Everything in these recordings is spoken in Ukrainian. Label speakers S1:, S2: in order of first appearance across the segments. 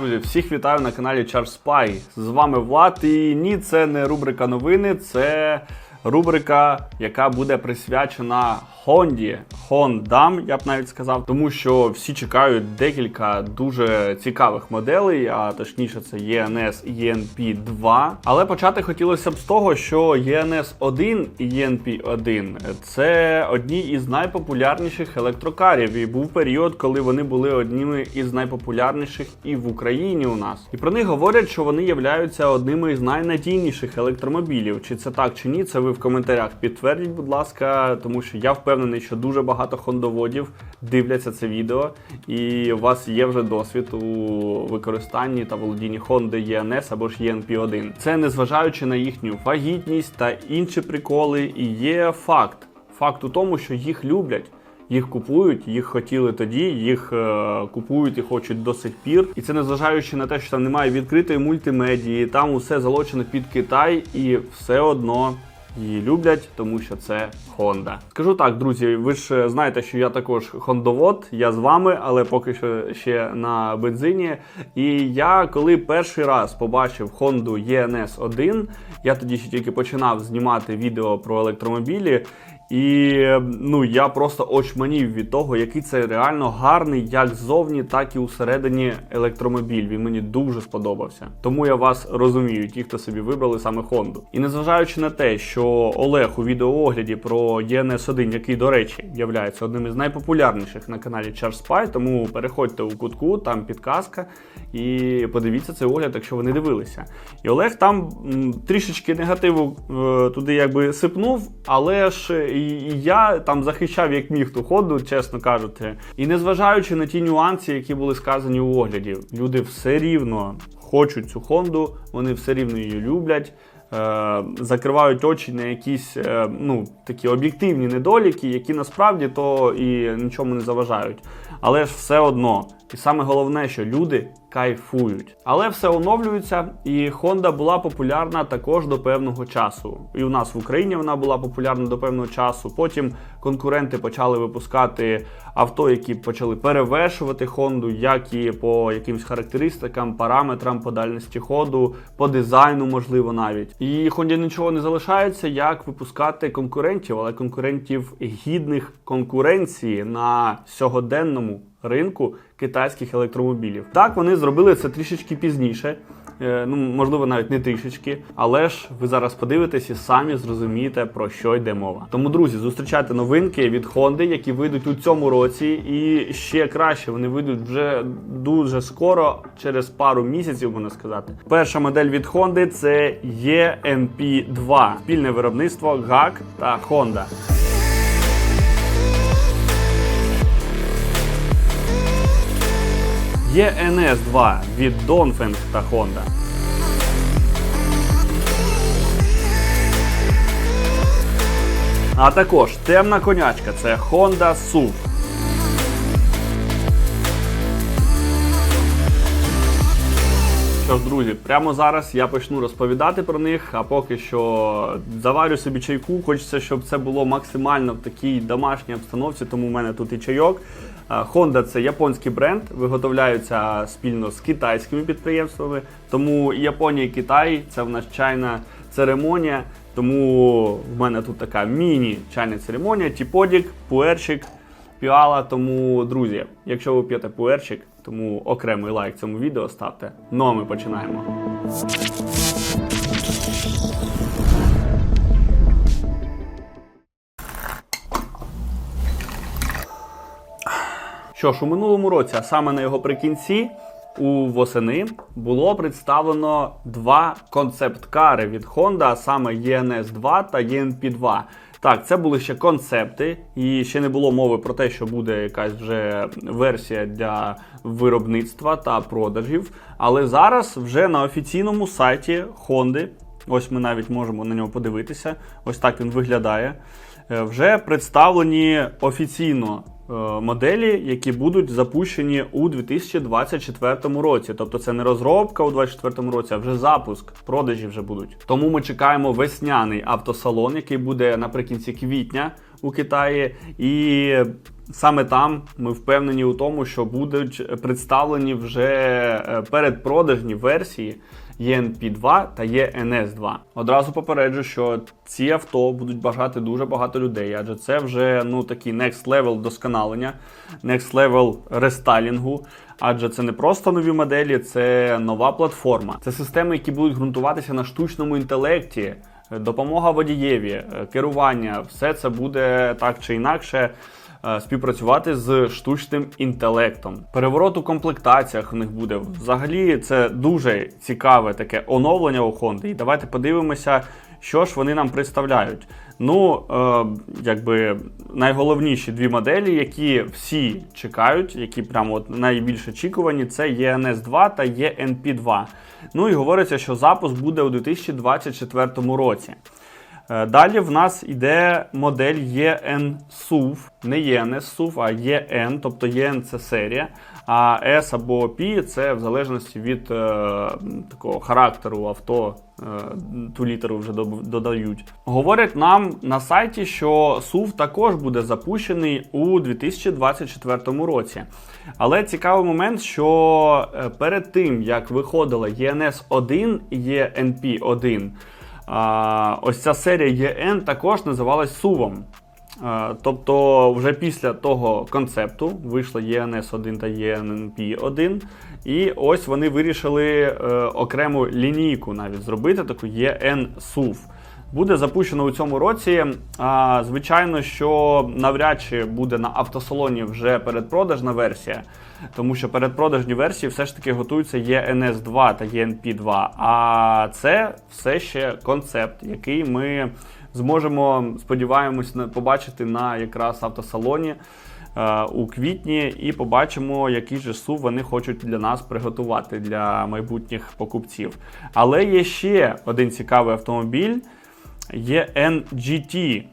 S1: Друзі, всіх вітаю на каналі Charge. З вами Влад. І ні, це не рубрика новини, це рубрика, яка буде присвячена Хонді. Хондам, я б навіть сказав, тому що всі чекають декілька дуже цікавих моделей, а точніше, це ENS і ENP2. Але почати хотілося б з того, що ENS 1 і ENP 1 це одні із найпопулярніших електрокарів. І був період, коли вони були одніми із найпопулярніших і в Україні у нас. І про них говорять, що вони являються одними із найнадійніших електромобілів. Чи це так, чи ні? Це ви в коментарях підтвердіть, будь ласка, тому що я впевнений, що дуже багато хондоводів дивляться це відео, і у вас є вже досвід у використанні та володінні Honda ENS або ж ENP1. Це незважаючи на їхню вагітність та інші приколи, і є факт. Факт у тому, що їх люблять. Їх купують, їх хотіли тоді, їх е, купують і хочуть до сих пір. І це незважаючи на те, що там немає відкритої мультимедії, там усе залочено під Китай, і все одно її люблять, тому що це Honda. Скажу так, друзі, ви ж знаєте, що я також хондовод, я з вами, але поки що ще на бензині. І я коли перший раз побачив Honda ENS 1, я тоді ще тільки починав знімати відео про електромобілі. І ну я просто очманів від того, який це реально гарний, як ззовні, так і усередині електромобіль. Він мені дуже сподобався. Тому я вас розумію, ті, хто собі вибрали саме Хонду. І незважаючи на те, що Олег у відеоогляді про ENS 1, який, до речі, є одним із найпопулярніших на каналі Charge Spy, тому переходьте у кутку, там підказка, і подивіться цей огляд, якщо ви не дивилися. І Олег там трішечки негативу е, туди якби сипнув, але ж і, я там захищав як міг ту ходу, чесно кажучи. І незважаючи на ті нюанси, які були сказані у огляді, люди все рівно хочуть цю Хонду, вони все рівно її люблять. Е, закривають очі на якісь е, ну, такі об'єктивні недоліки, які насправді то і нічому не заважають. Але ж все одно, і саме головне, що люди кайфують. Але все оновлюється, і Honda була популярна також до певного часу. І у нас в Україні вона була популярна до певного часу. Потім конкуренти почали випускати авто, які почали перевершувати Honda, як і по якимсь характеристикам, параметрам, по дальності ходу, по дизайну, можливо, навіть. І Honda нічого не залишається, як випускати конкурентів, але конкурентів гідних конкуренції на сьогоденному ринку китайських електромобілів. Так, вони зробили це трішечки пізніше. Е, Ну, можливо, навіть не трішечки, але ж ви зараз подивитесь і самі зрозумієте, про що йде мова. Тому, друзі, зустрічайте новинки від Honda, які вийдуть у цьому році, і ще краще вони вийдуть вже дуже скоро, через пару місяців, можна сказати. Перша модель від Honda це ENP2, спільне виробництво GAC та Honda. ENS2 від Dongfeng та Honda. А також темна конячка це Honda SUV. Що ж, друзі, прямо зараз я почну розповідати про них, а поки що заварю собі чайку. Хочеться, щоб це було максимально в такій домашній обстановці, тому в мене тут і чайок. Honda це японський бренд, виготовляються спільно з китайськими підприємствами. Тому Японія і Китай це в нас чайна церемонія. Тому в мене тут така міні-чайна церемонія, тіподік, пуерчик, піала. Тому, друзі, якщо ви п'єте пуерчик, тому окремий лайк цьому відео ставте. Ну а ми починаємо. Що ж, у минулому році, а саме на його прикінці, у восени було представлено два концепт-кари від Honda, а саме ENS 2 та ENP 2. Так, це були ще концепти, і ще не було мови про те, що буде якась вже версія для виробництва та продажів. Але зараз вже на офіційному сайті Honda, ось ми навіть можемо на нього подивитися, ось так він виглядає. е, Вже представлені офіційно моделі, які будуть запущені у 2024 році. Тобто це не розробка у 2024 році, а вже запуск, продажі вже будуть. Тому ми чекаємо весняний автосалон, який буде наприкінці квітня у Китаї. І саме там ми впевнені у тому, що будуть представлені вже е, передпродажні версії ENP2 та ENS2. Одразу попереджу, що ці авто будуть бажати дуже багато людей, адже це вже ну такий next level досконалення, next level рестайлінгу. Адже це не просто нові моделі, це нова платформа. Це системи, які будуть ґрунтуватися на штучному інтелекті, допомога водієві, е, керування. Все це буде так чи інакше. Е, Співпрацювати з штучним інтелектом. Переворот у комплектаціях в них буде. Взагалі, це дуже цікаве таке оновлення у Honda. І давайте подивимося, що ж вони нам представляють. Ну, е, якби найголовніші дві моделі, які всі чекають, які прямо от найбільш очікувані, це ENS 2 та ENP 2. Ну і говориться, що запуск буде у 2024 році. Е, Далі в нас йде модель EN SUV, не ENS SUV, а EN, тобто EN це серія, а S або P це в залежності від е, такого характеру авто, е, ту літеру вже додають. Говорять нам на сайті, що SUV також буде запущений у 2024 році. Але цікавий момент, що е, перед тим як виходила ENS 1 і ENP 1, ось ця серія EN також називалась. А, Тобто, вже після того концепту вийшло ENS 1 та ENP 1. І ось вони вирішили е, окрему лінійку навіть зробити, таку SUV. Буде запущено у цьому році. Звичайно, що навряд чи буде на автосалоні вже передпродажна версія, тому що передпродажні версії все ж таки готуються ENS 2 та ENP 2. А це все ще концепт, який ми зможемо, сподіваємось, побачити на якраз автосалоні. е, У квітні і побачимо, який же сув вони хочуть для нас приготувати для майбутніх покупців. Але є ще один цікавий автомобіль. Є NGT.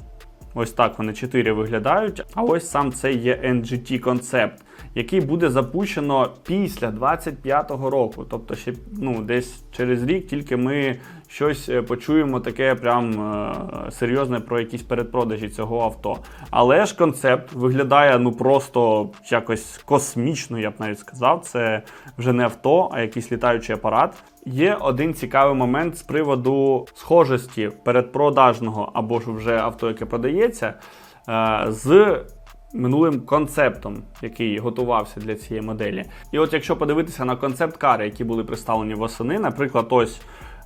S1: Ось так вони чотири виглядають. А ось сам цей є NGT концепт, який буде запущено після 25-го року. Тобто, ще ну, десь через рік тільки ми щось е, почуємо таке прям е, серйозне про якісь передпродажі цього авто. Але ж концепт виглядає ну просто якось космічно, я б навіть сказав. Це вже не авто, а якийсь літаючий апарат. Є один цікавий момент з приводу схожості передпродажного або ж вже авто, яке продається, е, з минулим концептом, який готувався для цієї моделі. І от якщо подивитися на концепт-кари, які були представлені восени, наприклад, ось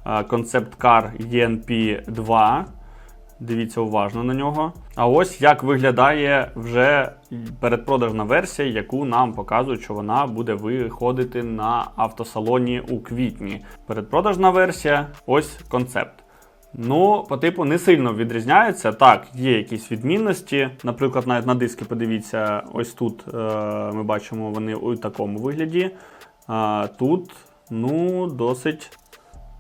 S1: е, концепт-кар ENP 2. Дивіться уважно на нього. А ось як виглядає вже передпродажна версія, яку нам показують, що вона буде виходити на автосалоні у квітні. Передпродажна версія, ось концепт. Ну, по типу не сильно відрізняється. Так, є якісь відмінності. Наприклад, навіть на диски подивіться, ось тут е, ми бачимо вони у такому вигляді. А тут, ну, досить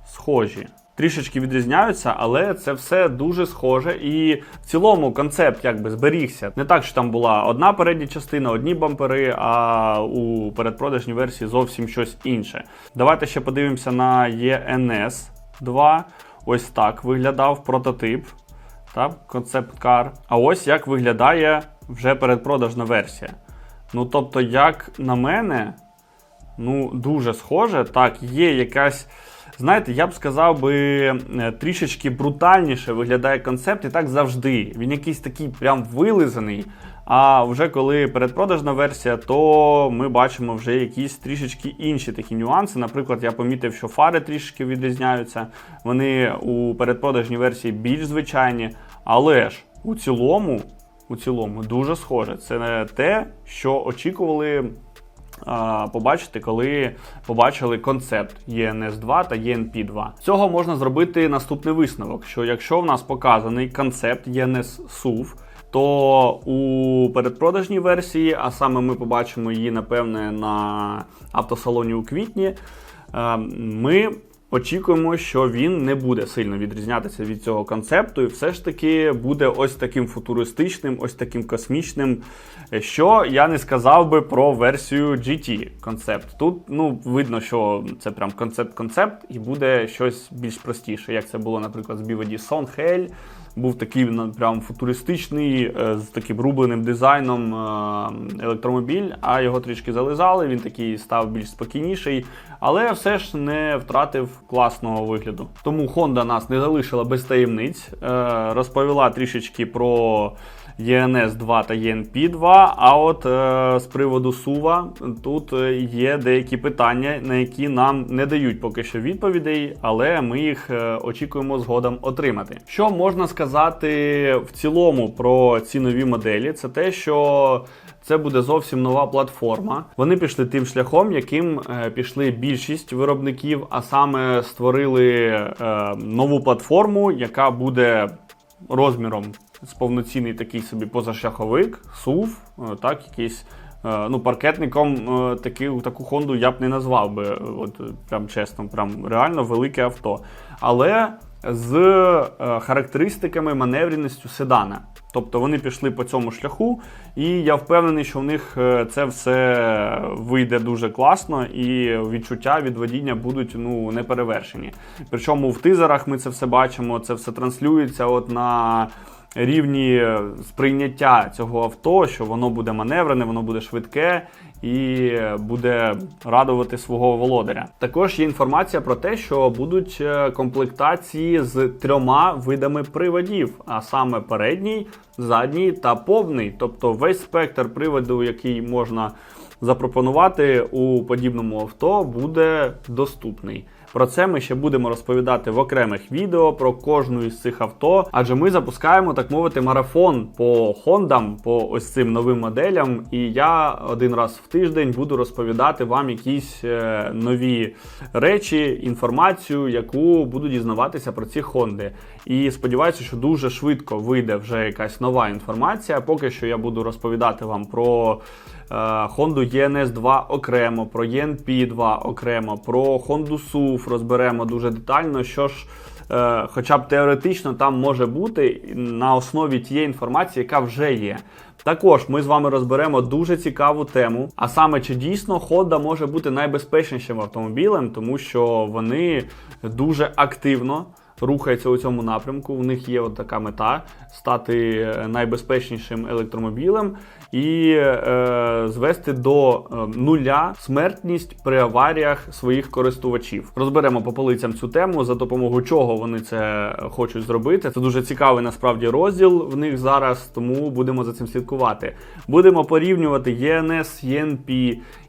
S1: схожі. Трішечки відрізняються, але це все дуже схоже. І в цілому концепт якби зберігся. Не так, що там була одна передня частина, одні бампери, а у передпродажній версії зовсім щось інше. Давайте ще подивимося на ENS 2. Ось так виглядав прототип. Так, концепт кар. А ось як виглядає вже передпродажна версія. Ну, тобто, як на мене, ну, дуже схоже. Так, є якась. Знаєте, я б сказав би е, трішечки брутальніше виглядає концепт, і так завжди. Він якийсь такий прям вилизаний. А вже коли передпродажна версія, то ми бачимо вже якісь трішечки інші такі нюанси. Наприклад, я помітив, що фари трішки відрізняються. Вони у передпродажній версії більш звичайні, але ж у цілому, у цілому дуже схоже. Це не те, що очікували побачити, коли побачили концепт ENS 2 та ENP 2. З цього можна зробити наступний висновок: що якщо в нас показаний концепт ENS SUV, то у передпродажній версії, а саме ми побачимо її, напевне, на автосалоні у квітні, е, ми очікуємо, що він не буде сильно відрізнятися від цього концепту, і все ж таки буде ось таким футуристичним, ось таким космічним. Що я не сказав би про версію GT концепт. Тут ну видно, що це прям концепт-концепт, і буде щось більш простіше, як це було, наприклад, з BVD Sonhell, був такий ну, прям футуристичний, е, з таким рубленим дизайном е, електромобіль, а його трішки зализали. Він такий став більш спокійніший, але все ж не втратив класного вигляду. Тому Honda нас не залишила без таємниць, е, розповіла трішечки про. ENS 2 та ENP 2. А от е, з приводу сува тут е, є деякі питання, на які нам не дають поки що відповідей, але ми їх е, очікуємо згодом отримати. Що можна сказати в цілому про ці нові моделі? Це те, що це буде зовсім нова платформа. Вони пішли тим шляхом, яким е, пішли більшість виробників, а саме створили е, нову платформу, яка буде розміром повноцінний такий собі позашляховик, SUV, е, так, якийсь. е, Ну, паркетником е, таки, таку Хонду я б не назвав би, от прям чесно, прям реально велике авто. Але з характеристиками маневреністю седана. Тобто вони пішли по цьому шляху, і я впевнений, що в них це все вийде дуже класно, і відчуття від водіння будуть ну, неперевершені. Причому в тизерах ми це все бачимо, це все транслюється от на рівні сприйняття цього авто, що воно буде маневрене, воно буде швидке і буде радувати свого володаря. Також є інформація про те, що будуть е, комплектації з трьома видами приводів, а саме передній, задній та повний, тобто весь спектр приводу, який можна запропонувати у подібному авто, буде доступний. Про це ми ще будемо розповідати в окремих відео про кожну із цих авто, адже ми запускаємо, так мовити, марафон по Хондам, по ось цим новим моделям. І я один раз в тиждень буду розповідати вам якісь е, нові речі, інформацію, яку буду дізнаватися про ці Хонди. І сподіваюся, що дуже швидко вийде вже якась нова інформація. Поки що я буду розповідати вам про. Е, Honda ENS 2 окремо, про ENP 2 окремо, про Honda SUV розберемо дуже детально, що ж е, хоча б теоретично там може бути на основі тієї інформації, яка вже є. Також ми з вами розберемо дуже цікаву тему, а саме чи дійсно Honda може бути найбезпечнішим автомобілем, тому що вони дуже активно рухаються у цьому напрямку. У них є от така мета стати е, найбезпечнішим електромобілем і е, звести до е, нуля смертність при аваріях своїх користувачів. Розберемо по полицям цю тему, за допомогою чого вони це хочуть зробити. Це дуже цікавий насправді розділ в них зараз, тому будемо за цим слідкувати. Будемо порівнювати ЄНС, ЄНП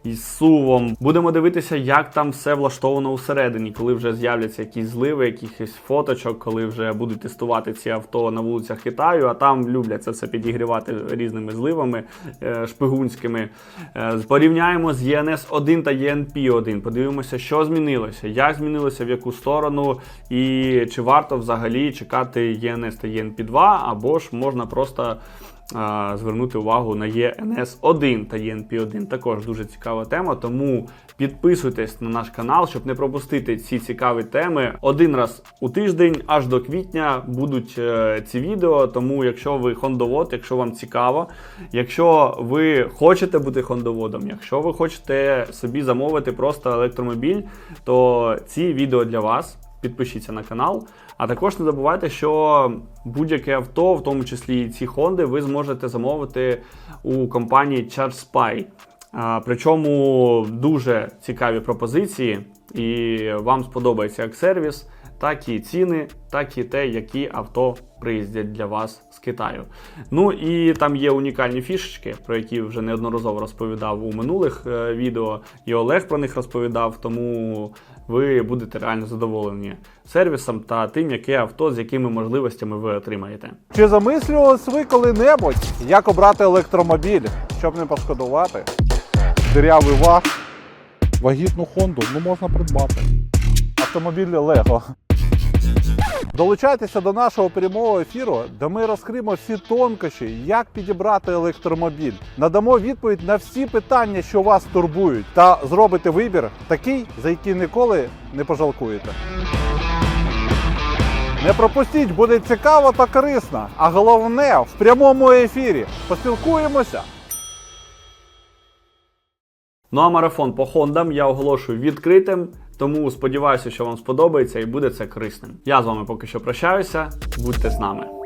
S1: із сувом. Будемо дивитися, як там все влаштовано усередині, коли вже з'являться якісь зливи, якихось фоточок, коли вже будуть тестувати ці авто на вулицях Китаю, а там люблять це все підігрівати різними зливами е, шпигунськими. Е, Порівняємо з ЄНС 1 та ЄНП 1. Подивимося, що змінилося, як змінилося, в яку сторону, і чи варто взагалі чекати ЄНС та ЄНП 2, або ж можна просто звернути увагу на ЄНС 1 та ЄНП 1 Також дуже цікава тема. Тому підписуйтесь на наш канал, щоб не пропустити ці цікаві теми. Один раз у тиждень, аж до квітня, будуть е, ці відео. Тому, якщо ви хондовод, якщо вам цікаво, якщо ви хочете бути хондоводом, якщо ви хочете собі замовити просто електромобіль, то ці відео для вас. Підпишіться на канал. А також не забувайте, що будь-яке авто, в тому числі і ці Хонди, ви зможете замовити у компанії ChargeSpy. Причому дуже цікаві пропозиції, і вам сподобається як сервіс, так і ціни, так і те, які авто приїздять для вас з Китаю. Ну і там є унікальні фішечки, про які вже неодноразово розповідав у минулих е, відео, і Олег про них розповідав, тому ви будете реально задоволені сервісом та тим, яке авто, з якими можливостями ви отримаєте.
S2: Чи замислювались ви коли-небудь, як обрати електромобіль, щоб не пошкодувати? Дирявий ваг, вагітну Хонду ну можна придбати. Автомобілі Лего. Долучайтеся до нашого прямого ефіру, де ми розкриємо всі тонкощі, як підібрати електромобіль. Надамо відповідь на всі питання, що вас турбують, та зробите вибір такий, за який ніколи не пожалкуєте. Не пропустіть, буде цікаво та корисно. А головне в прямому ефірі. Поспілкуємося.
S1: Ну а марафон по Хондам я оголошую відкритим, тому сподіваюся, що вам сподобається і буде це корисним. Я з вами поки що прощаюся. Будьте з нами.